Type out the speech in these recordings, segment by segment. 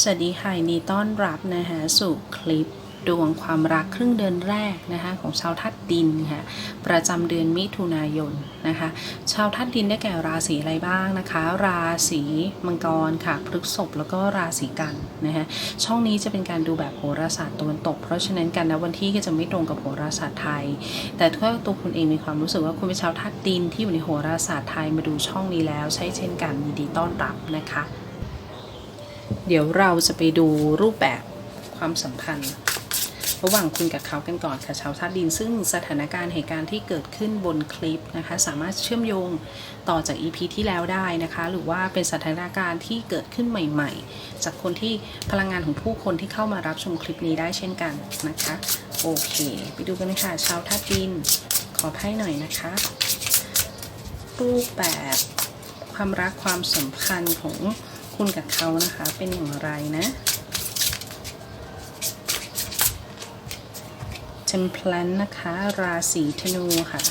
สวัสดีค่ะนดีต้อนรับนะคะสู่คลิปดวงความรักครึ่งเดือนแรกนะคะของชาวทัดดินค่ะ ประจำเดือนมิถุนายนนะคะ ชาวทัดดินได้แก่ราศีอะไรบ้างนะคะ ราศีมังกรค่ะพฤกษภแล้วก็ราศีกันนะคะช่องนี้จะเป็นการดูแบบโหราศาสตร์ตะวันตก เพราะฉะนั้นกันนะวันที่ก็จะไม่ตรงกับโหราศาสตร์ไทย แต่ถ้าตัวคุณเองมีความรู้สึกว่าคุณเป็นชาวทัดดินที่อยู่ในโหราศาสตร์ไทยมาดูช่องนี้แล้ว ใช่เช่นกันยินดีต้อนรับนะคะ เดี๋ยวเราจะไปดูรูปแบบความสัมพันธ์ ระหว่างคุณกับเขากันก่อนค่ะชาวธาตุดิน ซึ่งสถานการณ์เหตุการณ์ที่เกิดขึ้นบนคลิปนะคะ สามารถเชื่อมโยงต่อจาก EP ที่แล้วได้นะคะ หรือว่าเป็นสถานการณ์ที่เกิดขึ้นใหม่ ๆ จากคนที่พลังงานของผู้คนที่เข้ามารับชมคลิปนี้ได้เช่นกันนะคะ โอเค ไปดูกันเลยค่ะชาวธาตุดิน ขอไพ่หน่อยนะคะ รูปแบบความรักความสัมพันธ์ของ คุณกับเขานะคะ เป็นอย่างไรนะเทมเพลนนะคะ ราศีธนูค่ะ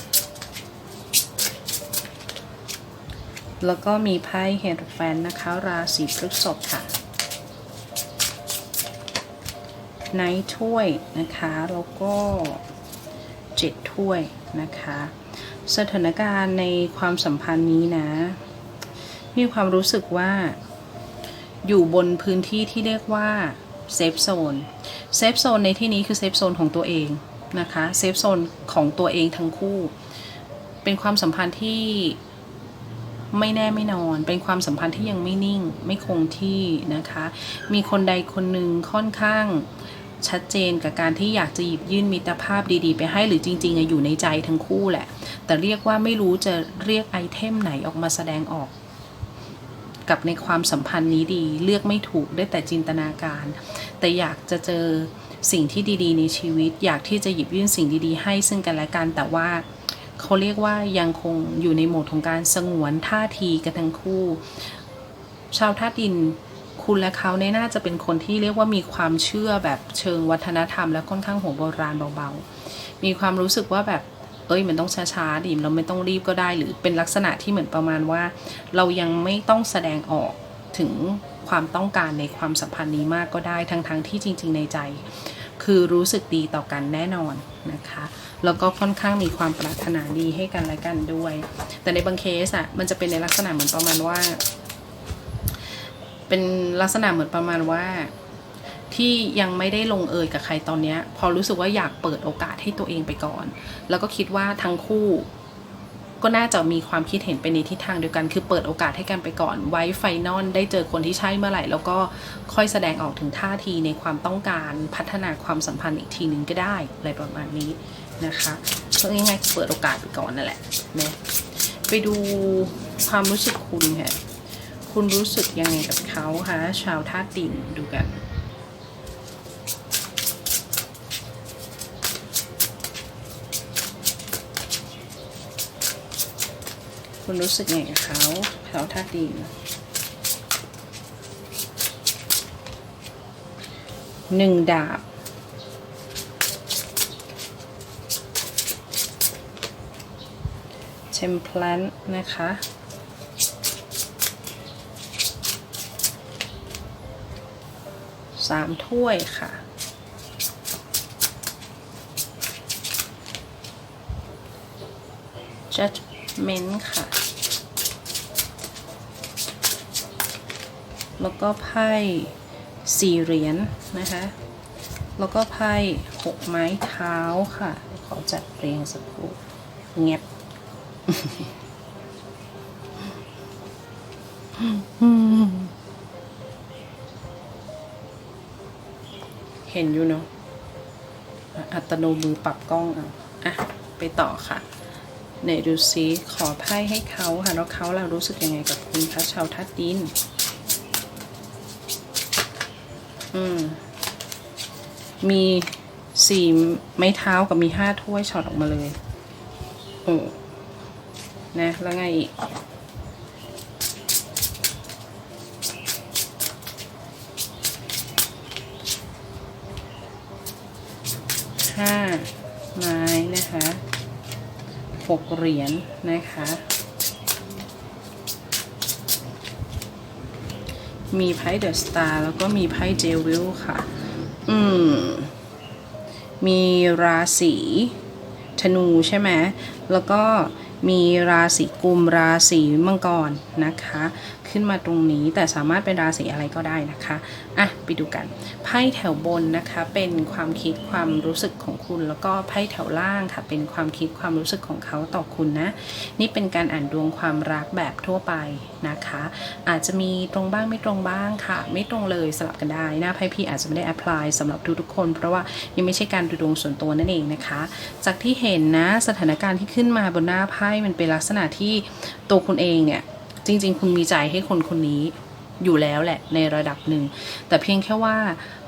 แล้วก็มีไพ่เฮดแฟนนะคะ ราศีพฤษภค่ะไนท์ถ้วยนะคะ แล้วก็เจ็ดถ้วยนะคะ สถานการณ์ในความสัมพันธ์นี้นะ มีความรู้สึกว่า อยู่บนพื้นที่ที่เรียกว่าเซฟโซนเซฟโซนในที่นี้คือเซฟโซนของตัวเองนะคะเซฟโซนของตัวเองทั้งคู่ เป็นความสัมพันธ์ที่ไม่แน่ไม่นอน เป็นความสัมพันธ์ที่ยังไม่นิ่ง ไม่คงที่นะคะ มีคนใดคนหนึ่งค่อนข้างชัดเจนกับการที่อยากจะหยิบยื่นมิตรภาพดีๆ ไปให้หรือจริง ๆ อยู่ในใจทั้งคู่แหละ แต่เรียกว่าไม่รู้จะเรียกไอเทมไหนออกมาแสดงออก กับในความสัมพันธ์นี้ดี เลือกไม่ถูกได้แต่จินตนาการ แต่อยากจะเจอสิ่งที่ดีๆ ในชีวิต อยากที่จะหยิบยื่นสิ่งดีๆ ให้ซึ่งกันและกันแต่ว่าเขาเรียกว่ายังคงอยู่ในโหมดของการสงวนท่าทีกันทั้งคู่ ชาวท่าดินคุณและเขาเนี่ยน่าจะเป็นคนที่เรียกว่ามีความเชื่อแบบเชิงวัฒนธรรม และค่อนข้างโหโบราณเบาๆ มีความรู้สึกว่าแบบ เอ้ยมันต้องช้าๆดิเราไม่ต้องรีบก็ได้ หรือเป็นลักษณะที่เหมือนประมาณว่า เรายังไม่ต้องแสดงออกถึงความต้องการในความสัมพันธ์นี้มากก็ได้ทั้งๆทที่จริง ๆ ในใจ คือรู้สึกดีต่อกันแน่นอนนะคะ แล้วก็ค่อนข้างมีความปรารถนาดีให้กันและกันด้วย แต่ในบางเคสอะมันจะเป็นในลักษณะเหมือนประมาณว่า เป็นลักษณะเหมือนประมาณว่า ที่ยังไม่ได้ลงเอยกับใครตอนนี้พอรู้สึกว่าอยากเปิดโอกาสให้ตัวเองไปก่อน แล้วก็คิดว่าทั้งคู่ ก็น่าจะมีความคิดเห็นไปในทิศทางเดียวกัน คือเปิดโอกาสให้กันไปก่อน ไว้ไฟนอลได้เจอคนที่ใช่เมื่อไหร่ แล้วก็ค่อยแสดงออกถึงท่าทีในความต้องการพัฒนาความสัมพันธ์อีกทีหนึ่งก็ได้อะไรประมาณนี้นะคะก็ง่ายๆเปิดโอกาสไปก่อนนั่นแหละนะไปดูความรู้สึกคุณค่ะ คุณรู้สึกยังไงกับเขาคะชาวท่าตุดินดูกัน คุณรู้สึกไงกับเขาชาท่าดินหนึ่งดาบ เชมเพลนนะคะ สามถ้วยค่ะ judgment ค่ะ แล้วก็ไพ่สี่เหรียญนะคะ แล้วก็ไพ่หกไม้เท้าค่ะ ขอจัดเรียงสักครู่เงียบเห็นอยู่เนาะอัตโนมือปรับกล้องเอาอะ ไปต่อค่ะไหนดูซิขอไพ่ให้เขาค่ะ แล้วเขาเรารู้สึกยังไงกับคุณคะชาวทัดดิน มีสี่ไม้เท้ากับมีห้าถ้วยช็อตออกมาเลยโอ้นะ แล้วไงอีกห้าไม้นะคะหกเหรียญนะคะ มีไพ่เดอะสตาร์แล้วก็มีไพ่เจวิลค่ะ อืม มีราศีธนูใช่ไหมแล้วก็ มีราศีกุมราศีมังกรนะคะ ขึ้นมาตรงนี้แต่สามารถเป็นราศีอะไรก็ได้นะคะอะไปดูกันไพ่แถวบนนะคะเป็นความคิดความรู้สึกของคุณ แล้วก็ไพ่แถวล่างค่ะเป็นความคิดความรู้สึกของเขาต่อคุณนะนี่เป็นการอ่านดวงความรักแบบทั่วไปนะคะ อาจจะมีตรงบ้างไม่ตรงบ้างค่ะ ไม่ตรงเลยสลับกันได้นะไพ่พี่อาจจะไม่ได้ apply สำหรับทุกๆคน เพราะว่ายังไม่ใช่การดูดวงส่วนตัวนั่นเองนะคะ จากที่เห็นนะสถานการณ์ที่ขึ้นมาบนหน้าไพ่มันเป็นลักษณะที่ตัวคุณเองเนี่ยจริง ๆ คุณมีใจให้คนคนนี้อยู่แล้วแหละในระดับหนึ่ง แต่เพียงแค่ว่า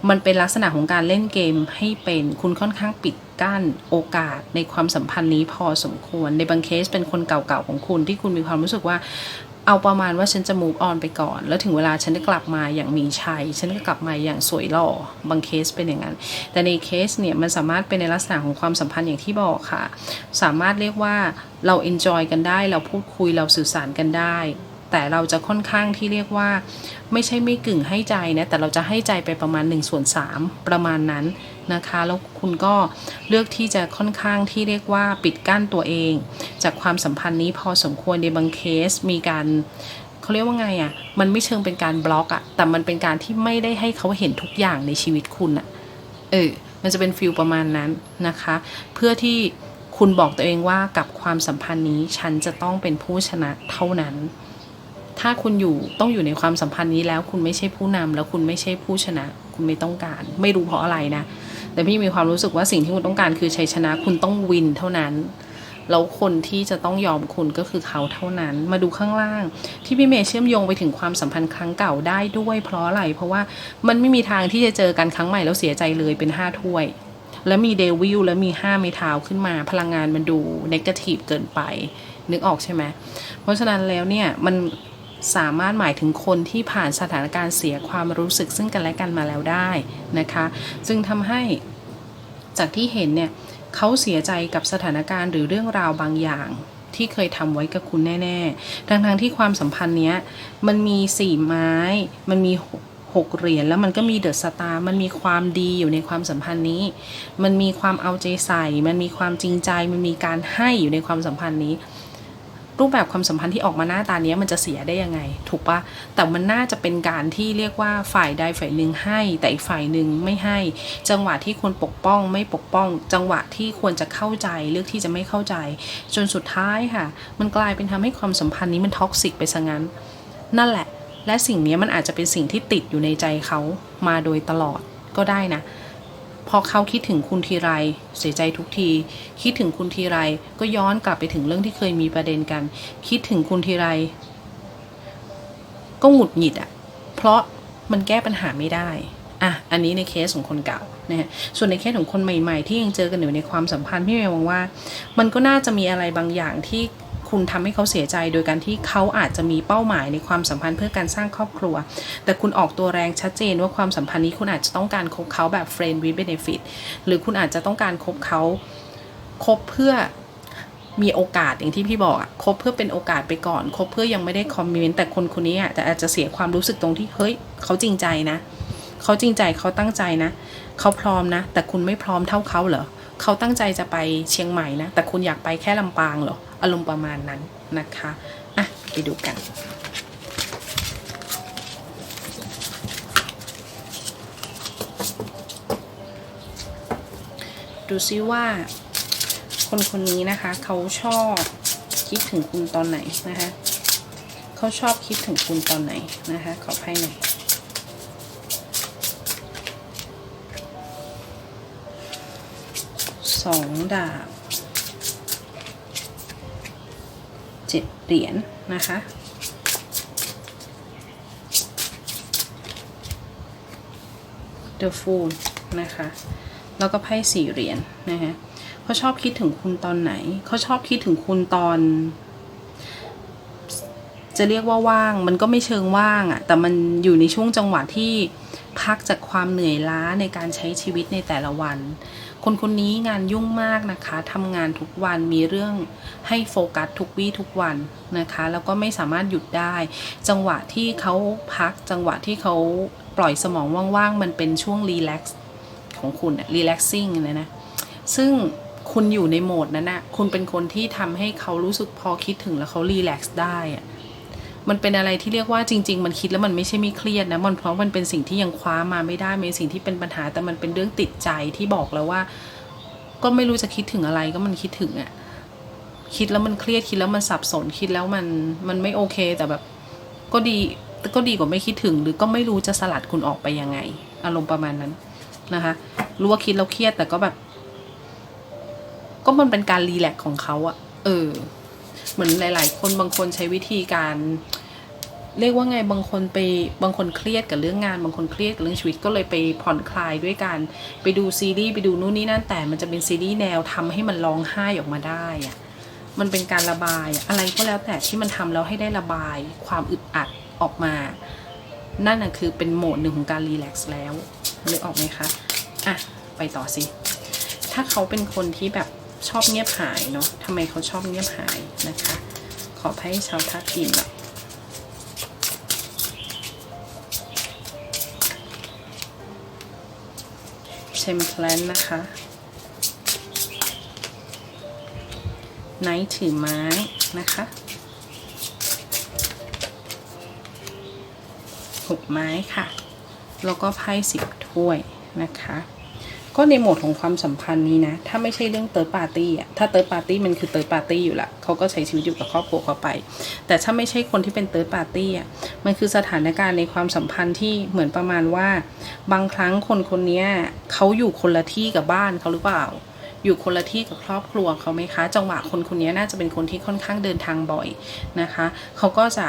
มันเป็นลักษณะของการเล่นเกมให้เป็นคุณค่อนข้างปิดกั้นโอกาสในความสัมพันธ์นี้พอสมควรในบางเคสเป็นคนเก่าๆของคุณที่คุณมีความรู้สึกว่า เอาประมาณว่าฉันจะ move on ไปก่อน แล้วถึงเวลาฉันจะกลับมาอย่างมีชัย ฉันก็กลับมาอย่างสวยหล่อ บางเคสเป็นอย่างนั้น แต่ในเคสเนี่ยมันสามารถเป็นในลักษณะของความสัมพันธ์อย่างที่บอกค่ะ สามารถเรียกว่าเรา enjoy กันได้ เราพูดคุย เราสื่อสารกันได้ แต่เราจะค่อนข้างที่เรียกว่า ไม่ใช่ไม่กึ่งให้ใจนะแต่เราจะให้ใจไปประมาณ1ส่วน3ประมาณนั้นนะคะ แล้วคุณก็เลือกที่จะค่อนข้างที่เรียกว่าปิดกั้นตัวเอง จากความสัมพันธ์นี้พอสมควรในบางเคสมีการเขาเรียกว่าไงอะ่ะมันไม่เชิงเป็นการบล็อกอะ่ะแต่มันเป็นการที่ไม่ได้ให้เขาเห็นทุกอย่างในชีวิตคุณอะ่ะเออมันจะเป็นฟิลประมาณนั้นนะคะ เพื่อที่คุณบอกตัวเองว่ากับความสัมพันธ์นี้ฉันจะต้องเป็นผู้ชนะเท่านั้น ถ้าคุณอยู่ต้องอยู่ในความสัมพันธ์นี้แล้ว คุณไม่ใช่ผู้นำแล้วคุณไม่ใช่ผู้ชนะ คุณไม่ต้องการ ไม่รู้เพราะอะไรนะ แต่พี่มีความรู้สึกว่าสิ่งที่คุณต้องการคือชัยชนะ คุณต้องวินเท่านั้น แล้วคนที่จะต้องยอมคุณก็คือเขาเท่านั้น มาดูข้างล่าง ที่พี่เมย์เชื่อมโยงไปถึงความสัมพันธ์ครั้งเก่าได้ด้วยเพราะอะไร เพราะว่ามันไม่มีทางที่จะเจอกันครั้งใหม่แล้วเสียใจเลยเป็นห้าถ้วย แล้วมีเดวิลแล้วมีห้าเมทาวขึ้นมา พลังงานมันดูนกาทีฟเกินไปนึกออกใช่ไหมเพราะฉะนั้นแล้วเนี่ยมัน สามารถหมายถึงคนที่ผ่านสถานการณ์เสียความรู้สึกซึ่งกันและกันมาแล้วได้นะคะ ซึ่งทำให้จากที่เห็นเนี่ยเขาเสียใจกับสถานการณ์หรือเรื่องราวบางอย่างที่เคยทำไว้กับคุณแน่ๆทั้งๆทที่ความสัมพันธ์เนี้ยมันมีสี่ไม้ มันมีหกหกเหรียญแล้วมันก็มีเดอะสตาร์มันมีความดีอยู่ในความสัมพันธ์นี้ มันมีความเอาใจใส่ มันมีความจริงใจ มันมีการให้อยู่ในความสัมพันธ์นี้ รูปแบบความสัมพันธ์ที่ออกมาหน้าตาเนี้ยมันจะเสียได้ยังไง ถูกปะแต่มันน่าจะเป็นการที่เรียกว่าฝ่ายใดฝ่ายหนึ่งให้ แต่อีกฝ่ายหนึ่งไม่ให้ จังหวะที่ควรปกป้อง ไม่ปกป้อง จังหวะที่ควรจะเข้าใจเลือกที่จะไม่เข้าใจ จนสุดท้ายค่ะ มันกลายเป็นทำให้ความสัมพันธ์นี้มันท็อกซิกไปซะงั้น นั่นแหละ และสิ่งนี้มันอาจจะเป็นสิ่งที่ติดอยู่ในใจเขามาโดยตลอดก็ได้นะ พอเขาคิดถึงคุณทีไร เสียใจทุกที คิดถึงคุณทีไร ก็ย้อนกลับไปถึงเรื่องที่เคยมีประเด็นกัน คิดถึงคุณทีไร ก็หงุดหงิดอะ่ะ เพราะมันแก้ปัญหาไม่ได้อะอันนี้ในเคสของคนเก่านะฮะส่วนในเคสของคนใหม่ ๆ ที่ยังเจอกันอยู่ในความสัมพันธ์พี่เมย์มองว่า มันก็น่าจะมีอะไรบางอย่างที่ คุณทำให้เขาเสียใจ โดยการที่เขาอาจจะมีเป้าหมายในความสัมพันธ์เพื่อการสร้างครอบครัว แต่คุณออกตัวแรงชัดเจนว่าความสัมพันธ์นี้คุณอาจจะต้องการคบเขาแบบ friend with benefit หรือคุณอาจจะต้องการคบเขาคบเพื่อมีโอกาสอย่างที่พี่บอกอะคบเพื่อเป็นโอกาสไปก่อนคบเพื่อยังไม่ได้คอมมินแต่คนคนนี้อะแต่อาจจะเสียความรู้สึกตรงที่เฮ้ยเขาจริงใจนะ เขาจริงใจเขาตั้งใจนะ เขาพร้อมนะ แต่คุณไม่พร้อมเท่าเขาเหรอ เขาตั้งใจจะไปเชียงใหม่นะ แต่คุณอยากไปแค่ลำปางเหรอ อารมณ์ประมาณนั้นนะคะ อะ ไปดูกัน ดูซิว่า คนคนนี้นะคะ เขาชอบคิดถึงคุณตอนไหนนะคะ เขาชอบคิดถึงคุณตอนไหนนะคะ ขอไพ่หน่อย สองดาบเจ็ดเหรียญนะคะ The Fool นะคะ แล้วก็ไพ่สี่เหรียญนะคะเขาชอบคิดถึงคุณตอนไหน เขาชอบคิดถึงคุณตอน จะเรียกว่าว่าง มันก็ไม่เชิงว่างอะ่ะ แต่มันอยู่ในช่วงจังหวะที่พักจากความเหนื่อยล้าในการใช้ชีวิตในแต่ละวัน คนคนนี้งานยุ่งมากนะคะทำงานทุกวันมีเรื่องให้โฟกัสทุกวี่ทุกวันนะคะ แล้วก็ไม่สามารถหยุดได้ จังหวะที่เขาพักจังหวะที่เขาปล่อยสมองว่างๆ มันเป็นช่วงรีแลกซ์ของคุณรีแลกซิ่งเลยนะ ซึ่งคุณอยู่ในโหมดนั้นนะคุณเป็นคนที่ทำให้เขารู้สึกพอคิดถึงแล้วเขารีแลกซ์ได้อะ มันเป็นอะไรที่เรียกว่าจริง ๆ มันคิดแล้วมันไม่ใช่ไม่เครียดนะมันเพราะมันเป็นสิ่งที่ยังคว้ามาไม่ได้เป็นสิ่งที่เป็นปัญหาแต่มันเป็นเรื่องติดใจที่บอกแล้วว่า ก็ไม่รู้จะคิดถึงอะไรก็มันคิดถึงอะคิดแล้วมันเครียดคิดแล้วมันสับสนคิดแล้วมันมันไม่โอเค แต่แบบก็ดีก็ดีกว่าไม่คิดถึง หรือก็ไม่รู้จะสลัดคุณออกไปยังไง อารมณ์ประมาณนั้นนะคะรู้ว่าคิดแล้วเครียดแต่ก็แบบ ก็มันเป็นการรีแลกซ์ของเขาอะเออ เหมือนหลาย ๆ คนบางคนใช้วิธีการ เรียกว่าไงบางคนไปบางคนเครียดกับเรื่องงาน บางคนเครียดกับเรื่องชีวิตก็เลยไปผ่อนคลายด้วยการไปดูซีรีส์ไปดูนู่นนี่นั่นแต่มันจะเป็นซีรีส์แนวทำให้มันร้องไห้ออกมาได้อะมันเป็นการระบายอะไรก็แล้วแต่ที่มันทำแล้วให้ได้ระบายความอึดอัดออกมา นั่นน่ะคือเป็นโหมดหนึ่งของการรีแลกซ์แล้วนึกออกไหมคะอะไปต่อสิ ถ้าเขาเป็นคนที่แบบ ชอบเงียบหายเนาะทำไมเขาชอบเงียบหายนะคะ ขอให้ชาวทัดดินแบบเชมเพลนนะคะไนท์ถือไม้นะคะหกไม้ค่ะ แล้วก็ไพ่สิบถ้วยนะคะ ก็ในโหมดของความสัมพันธ์นี้นะ ถ้าไม่ใช่เรื่องเติร์ดปาร์ตี้อะ ถ้าเติร์ดปาร์ตี้มันคือเติร์ดปาร์ตี้อยู่ละเขาก็ใช้ชีวิตอยู่กับครอบครัวเขาไป แต่ถ้าไม่ใช่คนที่เป็นเติร์ดปาร์ตี้อะ มันคือสถานการณ์ในความสัมพันธ์ที่เหมือนประมาณว่า บางครั้งคนคนนี้เขาอยู่คนละที่กับบ้านเขาหรือเปล่า อยู่คนละที่กับครอบครัวเขาไหมคะ จังหวะคนคนนี้น่าจะเป็นคนที่ค่อนข้างเดินทางบ่อยนะคะ เขาก็จะ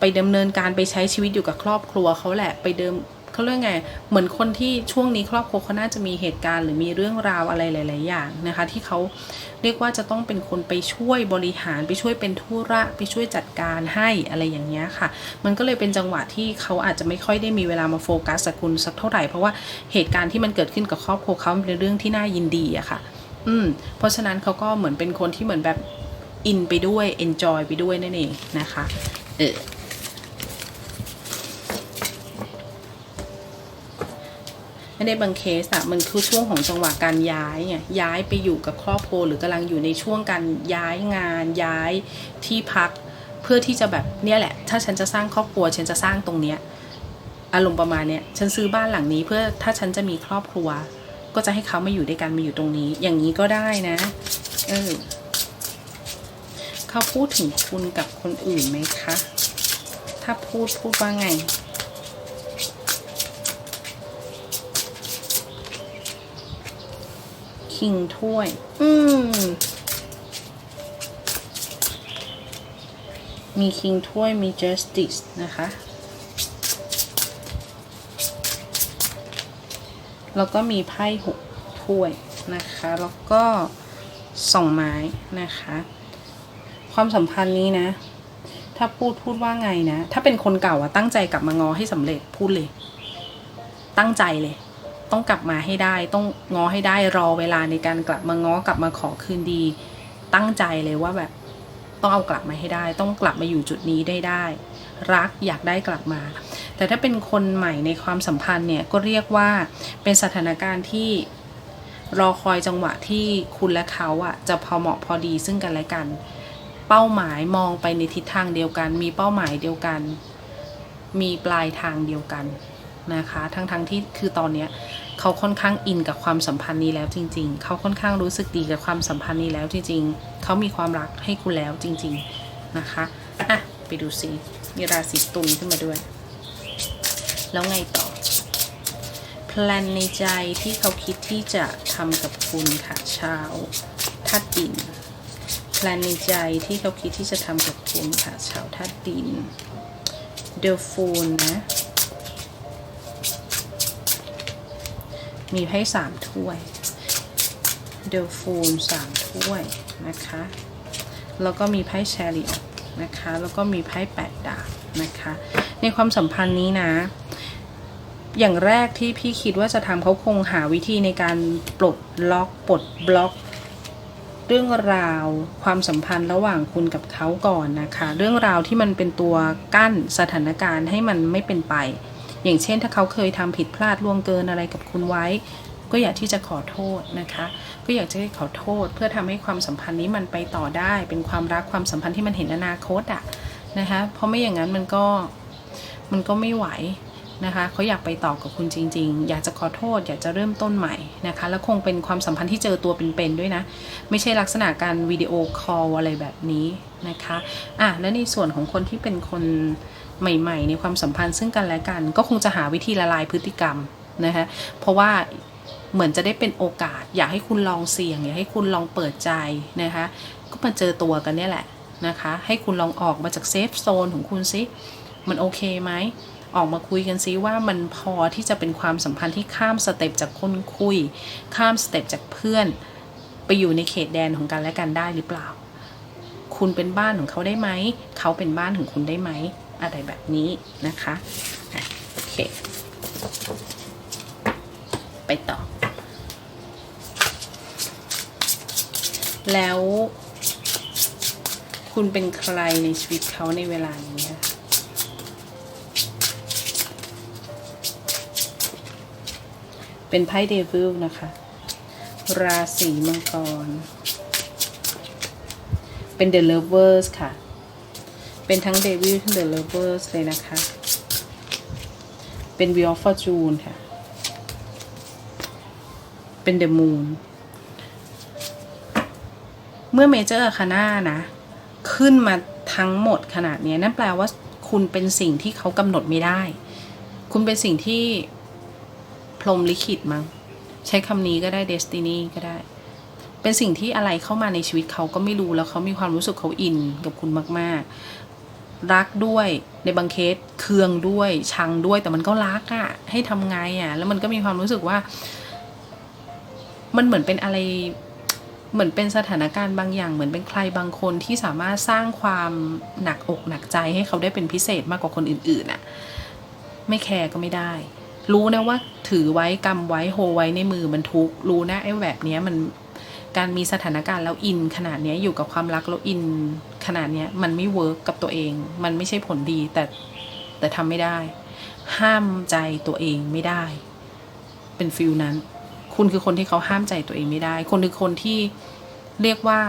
ไปดำเนินการไปใช้ชีวิตอยู่กับครอบครัวเขาแหละ ไปเดิม เขาเรียกไง เหมือนคนที่ช่วงนี้ครอบครัวเขาน่าจะมีเหตุการณ์ หรือมีเรื่องราวอะไรหลาย ๆ อย่างนะคะ ที่เขาเรียกว่าจะต้องเป็นคนไปช่วยบริหารไปช่วยเป็นธุระไปช่วยจัดการให้อะไรอย่างเงี้ยค่ะ มันก็เลยเป็นจังหวะที่เขาอาจจะไม่ค่อยได้มีเวลามาโฟกัสกับคุณสักเท่าไหร่เพราะว่าเหตุการณ์ที่มันเกิดขึ้นกับครอบครัวเขาเป็นเรื่องที่น่ายินดีอะค่ะ อืม เพราะฉะนั้นเขาก็เหมือนเป็นคนที่เหมือนแบบอินไปด้วย enjoy ไปด้วยนั่นเองนะคะ เออ ไม่ได้บางเคสอะมันคือช่วงของจังหวะการย้ายไงย้ายไปอยู่กับครอบครัวหรือกำลังอยู่ในช่วงการย้ายงาน ย้ายที่พัก เพื่อที่จะแบบเนี่ยแหละ ถ้าฉันจะสร้างครอบครัว ฉันจะสร้างตรงเนี้ยอารมณ์ประมาณเนี้ยฉันซื้อบ้านหลังนี้เพื่อถ้าฉันจะมีครอบครัว ก็จะให้เขามาอยู่ด้วยกันมาอยู่ตรงนี้ อย่างนี้ก็ได้นะเออเขาพูดถึงคุณกับคนอื่นไหมคะ ถ้าพูดพูดว่าไง คิงถ้วย อืม มีคิงถ้วยมี justice นะคะ แล้วก็มีไพ่หกถ้วยนะคะ แล้วก็สองไม้นะคะ ความสัมพันธ์นี้นะ ถ้าพูดพูดว่าไงนะ ถ้าเป็นคนเก่าอะตั้งใจกลับมางอให้สำเร็จพูดเลย ตั้งใจเลย ต้องกลับมาให้ได้ ต้องง้อให้ได้รอเวลาในการกลับมาง้อกลับมาขอคืนดี ตั้งใจเลยว่าแบบต้องเอากลับมาให้ได้ ต้องกลับมาอยู่จุดนี้ได้ได้ รักอยากได้กลับมา แต่ถ้าเป็นคนใหม่ในความสัมพันธ์เนี่ยก็เรียกว่าเป็นสถานการณ์ที่รอคอยจังหวะที่คุณและเขาอะจะพอเหมาะพอดีซึ่งกันและกัน เป้าหมายมองไปในทิศทางเดียวกัน มีเป้าหมายเดียวกัน มีปลายทางเดียวกัน นะคะ ทั้งๆทที่คือตอนเนี้ยเขาค่อนข้างอินกับความสัมพันธ์นี้แล้วจริง ๆ เขาค่อนข้างรู้สึกดีกับความสัมพันธ์นี้แล้วจริง ๆ เขามีความรักให้คุณแล้วจริง ๆนะคะอะไปดูสิมีราศีตุลขึ้นมาด้วย แล้วไงต่อแพลนในใจที่เขาคิดที่จะทำกับคุณค่ะชาวทัดดินแพลนในใจที่เขาคิดที่จะทำกับคุณค่ะชาวทัดดินเดลฟูนนะ มีไพ่สามถ้วยเดลฟูนสามถ้วยนะคะ แล้วก็มีไพ่แชริออนะคะ แล้วก็มีไพ่แปดดาบนะคะ ในความสัมพันธ์นี้นะ อย่างแรกที่พี่คิดว่าจะทำเขาคงหาวิธีในการปลดล็อกปลดบล็อก เรื่องราวความสัมพันธ์ระหว่างคุณกับเขาก่อนนะคะ เรื่องราวที่มันเป็นตัวกั้นสถานการณ์ให้มันไม่เป็นไป อย่างเช่นถ้าเขาเคยทำผิดพลาดล่วงเกินอะไรกับคุณไว้ ก็อยากที่จะขอโทษนะคะ ก็อยากจะให้ขอโทษ เพื่อทำให้ความสัมพันธ์นี้มันไปต่อได้ เป็นความรักความสัมพันธ์ที่มันเห็นอนาคตอะนะคะเพราะไม่อย่างนั้นมันก็มันก็ไม่ไหว นะคะเขาอยากไปต่อกับคุณจริง ๆ อยากจะขอโทษ อยากจะเริ่มต้นใหม่นะคะ แล้วคงเป็นความสัมพันธ์ที่เจอตัวเป็นๆด้วยนะ ไม่ใช่ลักษณะการวิดีโอคอลอะไรแบบนี้นะคะอะแล้วในส่วนของคนที่เป็นคนใหม่ ๆ ในความสัมพันธ์ซึ่งกันและกัน ก็คงจะหาวิธีละลายพฤติกรรมนะคะเพราะว่าเหมือนจะได้เป็นโอกาส อยากให้คุณลองเสี่ยง อยากให้คุณลองเปิดใจนะคะ ก็มาเจอตัวกันเนี่ยแหละนะคะ ให้คุณลองออกมาจากเซฟโซนของคุณซิมันโอเคไหม ออกมาคุยกันซิว่ามันพอที่จะเป็นความสัมพันธ์ที่ข้ามสเต็ปจากคนคุย ข้ามสเต็ปจากเพื่อน ไปอยู่ในเขตแดนของกันและกันได้หรือเปล่า คุณเป็นบ้านของเขาได้ไหม เขาเป็นบ้านของคุณได้ไหม อะไรแบบนี้นะคะโอเค ไปต่อ แล้วคุณเป็นใครในชีวิตเขาในเวลานี้คะ เป็นไพ่เดวิลนะคะ ราศีมังกร เป็น The Lovers ค่ะ เป็นทั้งเดวิลทั้ง The Lovers เลยนะคะ เป็น Wheel of Fortune ค่ะ เป็น The Moon เมื่อเมเจอร์คาน่านะ ขึ้นมาทั้งหมดขนาดนี้นั่นแปลว่าคุณเป็นสิ่งที่เขากำหนดไม่ได้ คุณเป็นสิ่งที่ พรมลิขิตมั้งใช้คำนี้ก็ได้เดสตินีก็ได้ เป็นสิ่งที่อะไรเข้ามาในชีวิตเขาก็ไม่รู้แล้วเขามีความรู้สึกเขาอินกับคุณมาก ๆ รักด้วยในบางเคสเคืองด้วยชังด้วยแต่มันก็รักอะ่ะ ให้ทำไงอะ่ะ แล้วมันก็มีความรู้สึกว่า มันเหมือนเป็นอะไรเหมือนเป็นสถานการณ์บางอย่างเหมือนเป็นใครบางคนที่สามารถสร้างความหนักอกหนักใจให้เขาได้เป็นพิเศษมากกว่าคนอื่นๆอะ ไม่แคร์ก็ไม่ได้ รู้นะว่าถือไว้กำไว้โฮไว้ในมือมันทุกรู้นะไอ้แบบเนี้ยมันการมีสถานการณ์แล้วอินขนาดนี้อยู่กับความรักแล้วอินขนาดนี้มันไม่เวิร์กกับตัวเอง มันไม่ใช่ผลดีแต่แต่ทำไม่ได้ ห้ามใจตัวเองไม่ได้ เป็นฟิลนั้น คุณคือคนที่เขาห้ามใจตัวเองไม่ได้ คนคือคนที่เรียกว่า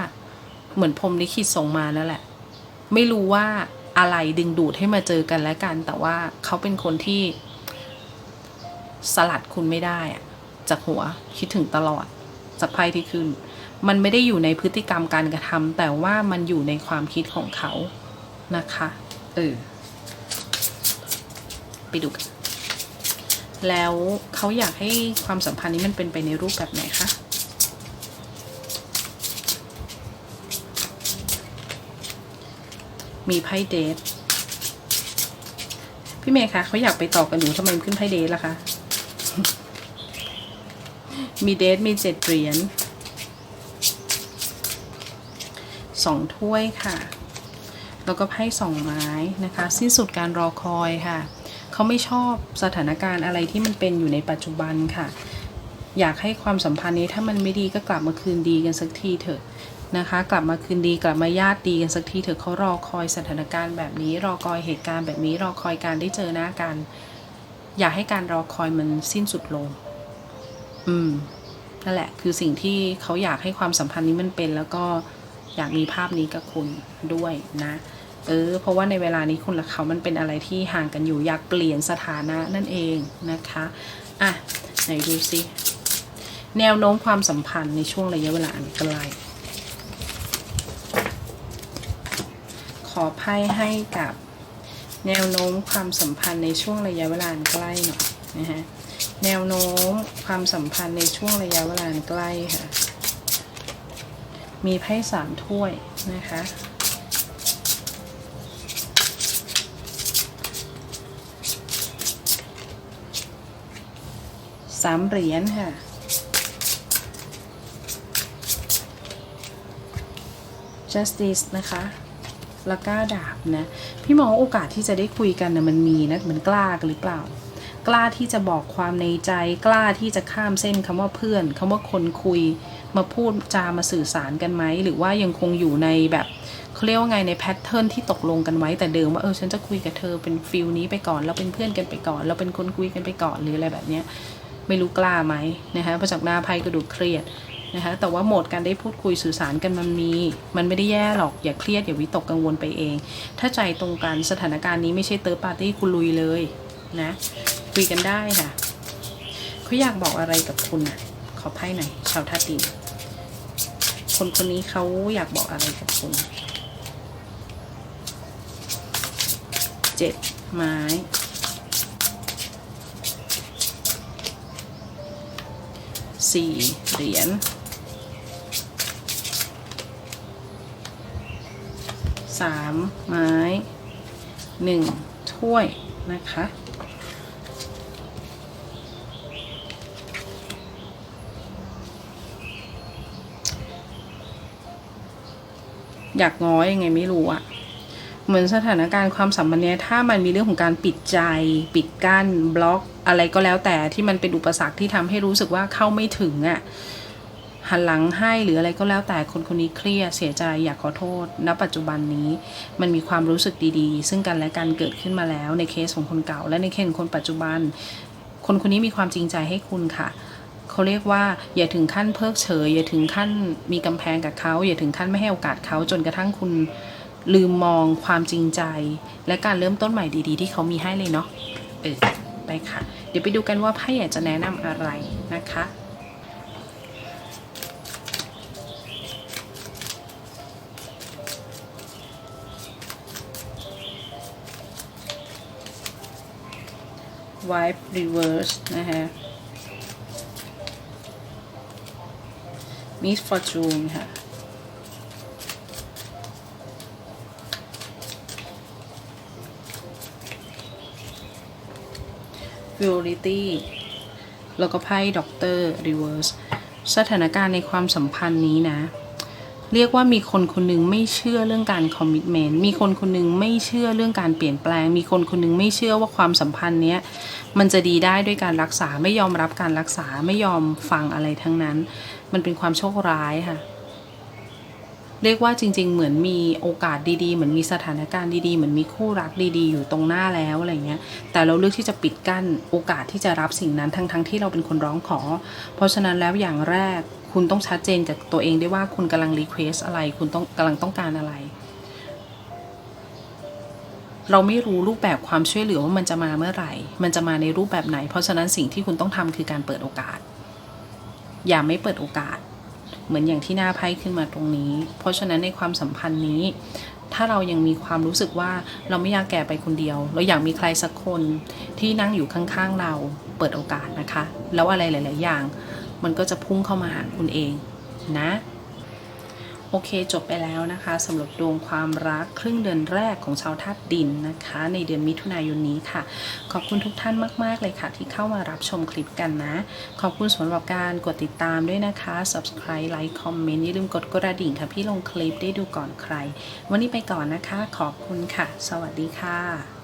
เหมือนพรมลิขิตส่งมานั่นแหละ ไม่รู้ว่าอะไรดึงดูดให้มาเจอกันและกัน แต่ว่าเขาเป็นคนที่ สลัดคุณไม่ได้อะจากหัวคิดถึงตลอดจากไพ่ที่ขึ้น มันไม่ได้อยู่ในพฤติกรรมการกระทำแต่ว่ามันอยู่ในความคิดของเขานะคะเออไปดูกันแล้วเขาอยากให้ความสัมพันธ์นี้มันเป็นไปในรูปแบบไหนคะมีไพ่เดทพี่เมย์คะเขาอยากไปต่อกันหนูทำไมขึ้นไพ่เดทล่ะคะ มีเดทมีเจ็ดเหรียญสองถ้วยค่ะ แล้วก็ไพ่สองไม้นะคะ สิ้นสุดการรอคอยค่ะ เขาไม่ชอบสถานการณ์อะไรที่มันเป็นอยู่ในปัจจุบันค่ะ อยากให้ความสัมพันธ์นี้ถ้ามันไม่ดีก็กลับมาคืนดีกันสักทีเถอะนะคะ กลับมาคืนดีกลับมาญาติดีกันสักทีเถอะเขารอคอยสถานการณ์แบบนี้ รอคอยเหตุการณ์แบบนี้รอคอยการได้เจอหน้ากัน อยากให้การรอคอยมันสิ้นสุดลง อืม นั่นแหละ คือสิ่งที่เขาอยากให้ความสัมพันธ์นี้มันเป็น แล้วก็อยากมีภาพนี้กับคุณด้วยนะ เออ เพราะว่าในเวลานี้คุณและเขามันเป็นอะไรที่ห่างกันอยู่ อยากเปลี่ยนสถานะนั่นเองนะคะ อะ ไหนดูซิ แนวโน้มความสัมพันธ์ในช่วงระยะเวลาอันไกลขอไพ่ให้กับ แนวโน้มความสัมพันธ์ในช่วงระยะเวลาใกล้หน่อยนะฮะแนวโน้มความสัมพันธ์ในช่วงระยะเวลาใกล้ค่ะ มีไพ่สามถ้วยนะคะ สามเหรียญค่ะ justice นะคะ แล้วก็ดาบนะ พี่มองว่าโอกาสที่จะได้คุยกันนะมันมีนะมันกล้ากันหรือเปล่า กล้าที่จะบอกความในใจ กล้าที่จะข้ามเส้นคำว่าเพื่อนคำว่าคนคุย มาพูดจามาสื่อสารกันไหมหรือว่ายังคงอยู่ในแบบเขาเรียกว่าไงในแพทเทิร์นที่ตกลงกันไว้แต่เดิมว่าเออฉันจะคุยกับเธอเป็นฟิลนี้ไปก่อนเราเป็นเพื่อนกันไปก่อน เราเป็นคนคุยกันไปก่อนหรืออะไรแบบเนี้ยไม่รู้กล้าไหมนะคะเพระจากหน้าไพ่ก็ดูเครียด นะคะแต่ว่าโหมดการได้พูดคุยสื่อสารกันมันมี มันไม่ได้แย่หรอกอย่าเครียดอย่าวิตกกังวลไปเอง ถ้าใจตรงกันสถานการณ์นี้ไม่ใช่เติร์ปาร์ตี้คุณลุยเลยนะคุยกันได้ค่ะเขาอยากบอกอะไรกับคุณอะขอไพ่หน่อยชาวท่าตุินคนคนนี้เขาอยากบอกอะไรกับคุณเจ็ดไม้สี่เหรียญ สามไม้หนึ่งถ้วยนะคะ อยากง้อยังไงไม่รู้อะเหมือนสถานการณ์ความสัมพันธ์เนี้ยถ้ามันมีเรื่องของการปิดใจ ปิดกั้นบล็อก อะไรก็แล้วแต่ที่มันเป็นอุปสรรคที่ทำให้รู้สึกว่าเข้าไม่ถึงอะ หันหลังให้หรืออะไรก็แล้วแต่คนคนนี้เครียดเสียใจอยากขอโทษ ณ ปัจจุบันนี้มันมีความรู้สึกดีๆ ซึ่งกันและกันเกิดขึ้นมาแล้ว ในเคสของคนเก่า และในเคสของคนปัจจุบัน คนคนนี้มีความจริงใจให้คุณค่ะเขาเรียกว่าอย่าถึงขั้นเพิกเฉย อย่าถึงขั้นมีกำแพงกับเขา อย่าถึงขั้นไม่ให้โอกาสเขาจนกระทั่งคุณลืมมองความจริงใจ และการเริ่มต้นใหม่ดีๆ ที่เขามีให้เลยเนาะเออไปค่ะ เดี๋ยวไปดูกันว่าไพ่อยากจะแนะนำอะไรนะคะ wipe reverse นะคะ Miss Fortune ค่ะ Purity แล้วก็ไพ่ด็อกเตอร์ Reverse สถานการณ์ในความสัมพันธ์นี้นะ เรียกว่ามีคนคนหนึงไม่เชื่อเรื่องการคอมมิ t เมนต์มีคนคนหนึงไม่เชื่อเรื่องการเปลี่ยนแปลง มีคนคนหนึงไม่เชื่อว่าความสัมพันธ์เนี้ยมันจะดีได้ด้วยการรักษาไม่ยอมรับการรักษาไม่ยอมฟังอะไรทั้งนั้น มันเป็นความโชคร้ายค่ะ เรียกว่าจริง ๆ เหมือนมีโอกาสดีๆ เหมือนมีสถานการณ์ดีๆ เหมือนมีคู่รักดีๆ อยู่ตรงหน้าแล้วอะไรเงี้ย แต่เราเลือกที่จะปิดกั้นโอกาสที่จะรับสิ่งนั้นทั้งๆที่เราเป็นคนร้องขอ เพราะฉะนั้นแล้วอย่างแรก คุณต้องชัดเจนกับตัวเองได้ว่าคุณกำลังรีเควสอะไร คุณต้องกำลังต้องการอะไร เราไม่รู้รูปแบบความช่วยเหลือว่ามันจะมาเมื่อไหร่ มันจะมาในรูปแบบไหน เพราะฉะนั้นสิ่งที่คุณต้องทำคือการเปิดโอกาส อย่าไม่เปิดโอกาส เหมือนอย่างที่หน้าไพ่ขึ้นมาตรงนี้ เพราะฉะนั้นในความสัมพันธ์นี้ ถ้าเรายังมีความรู้สึกว่าเราไม่อยากแก่ไปคนเดียว เราอยากมีใครสักคนที่นั่งอยู่ข้างๆเรา เปิดโอกาสนะคะ แล้วอะไรหลาย ๆ อย่าง มันก็จะพุ่งเข้ามาหาคุณเองนะ โอเคจบไปแล้วนะคะสำหรับดวงความรักครึ่งเดือนแรกของชาวธาตุดินนะคะ ในเดือนมิถุนายนนี้ค่ะ ขอบคุณทุกท่านมาก ๆ เลยค่ะ ที่เข้ามารับชมคลิปกันนะ ขอบคุณสำหรับการกดติดตามด้วยนะคะ subscribe like comment อย่าลืมกดกระดิ่งค่ะพี่ลงคลิปได้ดูก่อนใคร วันนี้ไปก่อนนะคะ ขอบคุณค่ะ สวัสดีค่ะ